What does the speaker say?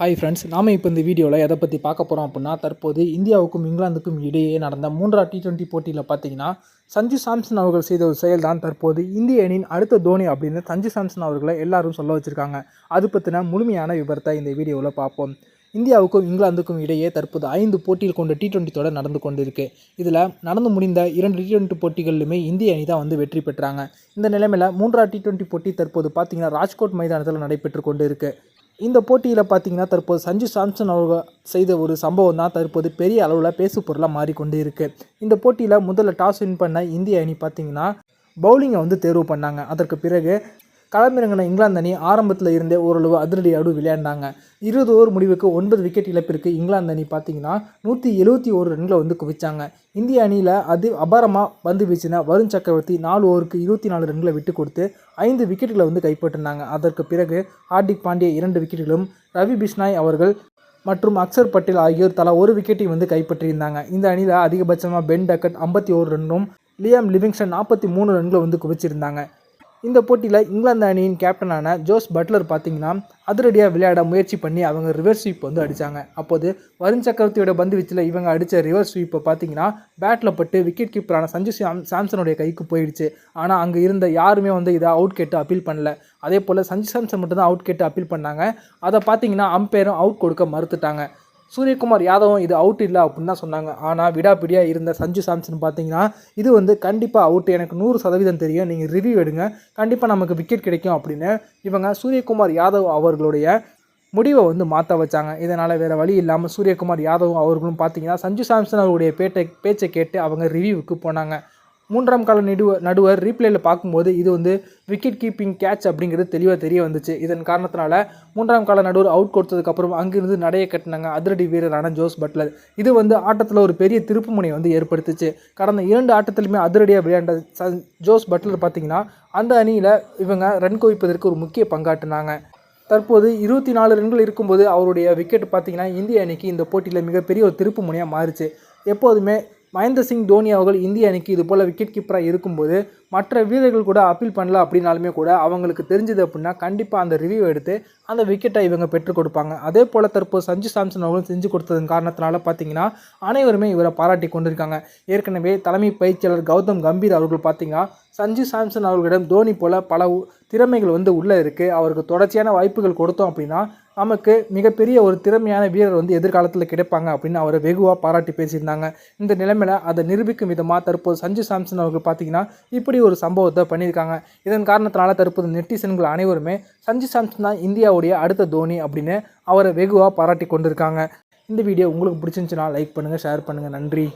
Hi friends நாம இப்போ இந்த வீடியோவில் எதை பற்றி பார்க்க போகிறோம் அப்படின்னா தற்போது இந்தியாவுக்கும் இங்கிலாந்துக்கும் இடையே நடந்த மூன்றாவது டி டுவெண்ட்டி போட்டியில் பார்த்தீங்கன்னா சஞ்சு சாம்சன் அவர்கள் செய்த ஒரு செயல் தான் தற்போது இந்திய அணியின் அடுத்த தோனி அப்படின்னு சஞ்சு சாம்சன் அவர்களை எல்லாரும் சொல்ல வச்சுருக்காங்க. அது பற்றின முழுமையான விபரத்தை இந்த வீடியோவில் பார்ப்போம். இந்தியாவுக்கும் இங்கிலாந்துக்கும் இடையே தற்போது ஐந்து போட்டியில் கொண்ட டி டுவெண்ட்டி தொடர் நடந்து கொண்டிருக்கு. இதில் நடந்து முடிந்த இரண்டு டி டுவெண்ட்டி போட்டிகளிலுமே இந்திய அணி தான் வந்து வெற்றி பெற்றாங்க. இந்த நிலைமையில் மூன்றாவது டி டுவெண்ட்டி போட்டி தற்போது பார்த்திங்கன்னா ராஜ்கோட் மைதானத்தில் நடைபெற்று கொண்டு இருக்குது இந்த போட்டியில் பார்த்தீங்கன்னா தற்போது சஞ்சு சாம்சன் அவர்கள் செய்த ஒரு சம்பவம் தான் தற்போது பெரிய அளவில் பேசு பொருளாக மாறிக்கொண்டு இருக்குது இந்த போட்டியில் முதல்ல டாஸ் வின் பண்ண இந்திய அணி பார்த்தீங்கன்னா பவுலிங்கை வந்து தேர்வு பண்ணாங்க. அதற்கு பிறகு களமிறங்கின இங்கிலாந்து அணி ஆரம்பத்தில் இருந்தே ஓரளவு அதிரடியோடு விளையாண்டாங்க. இருபது ஓவர் முடிவுக்கு ஒன்பது விக்கெட் இழப்பிற்கு இங்கிலாந்து அணி பார்த்தீங்கன்னா நூற்றி எழுபத்தி ஒரு ரன்களை வந்து குவிச்சாங்க. இந்திய அணியில் அது அபாரமாக பந்து வீசின வருண் சக்கரவர்த்தி நாலு ஓவருக்கு இருபத்தி நாலு ரன்களை விட்டு கொடுத்து ஐந்து விக்கெட்டுகளை வந்து கைப்பற்றினாங்க. அதற்கு பிறகு ஹார்திக் பாண்டியா இரண்டு விக்கெட்டுகளும் ரவி பிஷ்னாய் அவர்கள் மற்றும் அக்சர் பட்டேல் ஆகியோர் தலா ஒரு விக்கெட்டையும் வந்து கைப்பற்றியிருந்தாங்க. இந்த அணியில் அதிகபட்சமாக பென் டக்கட் ஐம்பத்தி ஓரு ரன்னும் லியாம் லிவிங்ஸ்டன் நாற்பத்தி மூணு ரன்களை வந்து குவிச்சிருந்தாங்க. இந்த போட்டியில் இங்கிலாந்து அணியின் கேப்டனான ஜோஸ் பட்லர் பார்த்தீங்கன்னா அதிரடியாக விளையாட முயற்சி பண்ணி அவங்க ரிவர்ஸ் ஸ்வீப் வந்து அடித்தாங்க அப்போது வருண் சக்கரவர்த்தியோட பந்து வீச்சில் இவங்க அடித்த ரிவர்ஸ் ஸ்வீப்பை பார்த்தீங்கன்னா பேட்டில் பட்டு விக்கெட் கீப்பரான சஞ்சு சாம் சாம்சனுடைய கைக்கு போயிடுச்சு. ஆனால் அங்கே இருந்த யாருமே வந்து இதை அவுட் கேட்டு அப்பீல் பண்ணல. அதே போல் சஞ்சு சாம்சன் மட்டும்தான் அவுட் கேட்டு அப்பீல் பண்ணாங்க. அதை பார்த்தீங்கன்னா அம்பையரும் அவுட் கொடுக்க மறுத்துட்டாங்க. சூரியகுமார் யாதவும் இது அவுட் இல்லை அப்படின்னு தான் சொன்னாங்க. ஆனால் விடாப்பிடியாக இருந்த சஞ்சு சாம்சன் பார்த்தீங்கன்னா இது வந்து கண்டிப்பாக அவுட் எனக்கு நூறு சதவீதம் தெரியும். நீங்கள் ரிவ்யூ எடுங்க. கண்டிப்பாக நமக்கு விக்கெட் கிடைக்கும் அப்படின்னு இவங்க சூரியகுமார் யாதவ் அவர்களுடைய முடிவை வந்து மாற்ற வச்சாங்க. இதனால் வேறு வழி இல்லாமல் சூரியகுமார் யாதவும் அவர்களும் பார்த்தீங்கன்னா சஞ்சு சாம்சன் அவருடைய பேட்டை பேச்சை கேட்டு அவங்க ரிவ்யூவுக்கு போனாங்க. மூன்றாம் கால நடுவ நடுவர் ரீப்ளேயில் பார்க்கும்போது இது வந்து விக்கெட் கீப்பிங் கேட்ச் அப்படிங்கிறது தெளிவாக தெரிய வந்துச்சு. இதன் காரணத்தினால மூன்றாம் கால நடுவர் அவுட் கொடுத்ததுக்கப்புறம் அங்கிருந்து நடைய கட்டினாங்க அதிரடி வீரரான ஜோஸ் பட்லர். இது வந்து ஆட்டத்தில் ஒரு பெரிய திருப்பு முனையை வந்து ஏற்படுத்துச்சு. கடந்த இரண்டு ஆட்டத்திலுமே அதிரடியாக விளையாண்ட ச ஜோஸ் பட்லர் பார்த்தீங்கன்னா அந்த அணியில் இவங்க ரன் குவிப்பதற்கு ஒரு முக்கிய பங்காட்டினாங்க தற்போது இருபத்தி நாலு ரன்கள் இருக்கும்போது அவருடைய விக்கெட் பார்த்தீங்கன்னா இந்திய அணிக்கு இந்த போட்டியில் மிகப்பெரிய ஒரு திருப்பு முனையாக மாறிச்சு. எப்போதுமே மகேந்திர சிங் தோனி அவர்கள் இந்திய அணிக்கு இது போல் விக்கெட் கீப்பராக இருக்கும்போது மற்ற வீரர்கள் கூட அப்பீல் பண்ணல அப்படின்னாலுமே கூட அவங்களுக்கு தெரிஞ்சது அப்படின்னா கண்டிப்பாக அந்த ரிவ்யூ எடுத்து அந்த விக்கெட்டை இவங்க பெற்றுக் கொடுப்பாங்க. அதே போல் தற்போது சஞ்சு சாம்சன் அவர்களும் செஞ்சு கொடுத்ததன் காரணத்தினால பார்த்தீங்கன்னா அனைவருமே இவரை பாராட்டி கொண்டிருக்காங்க. ஏற்கனவே தலைமை பயிற்சியாளர் கௌதம் கம்பீர் அவர்கள் பார்த்தீங்கன்னா சஞ்சு சாம்சன் அவர்களிடம் தோனி போல் பல திறமைகள் வந்து உள்ளே இருக்குது அவருக்கு தொடர்ச்சியான வாய்ப்புகள் கொடுத்தோம் அப்படின்னா நமக்கு மிகப்பெரிய ஒரு திறமையான வீரர் வந்து எதிர்காலத்தில் கிடைப்பாங்க அப்படின்னு அவரை வெகுவாக பாராட்டி பேசியிருந்தாங்க. இந்த நிலைமையில் அதை நிரூபிக்கும் விதமாக தற்போது சஞ்சு சாம்சன் அவர்கள் பார்த்தீங்கன்னா இப்படி ஒரு சம்பவத்தை பண்ணியிருக்காங்க. இதன் காரணத்தினால தற்போது நெட்டிசன்கள் அனைவருமே சஞ்சு சாம்சன் தான் இந்தியாவுடைய அடுத்த தோனி அப்படின்னு அவரை வெகுவாக பாராட்டி கொண்டிருக்காங்க. இந்த வீடியோ உங்களுக்கு பிடிச்சிருந்துச்சுன்னா லைக் பண்ணுங்கள் ஷேர் பண்ணுங்கள் நன்றி.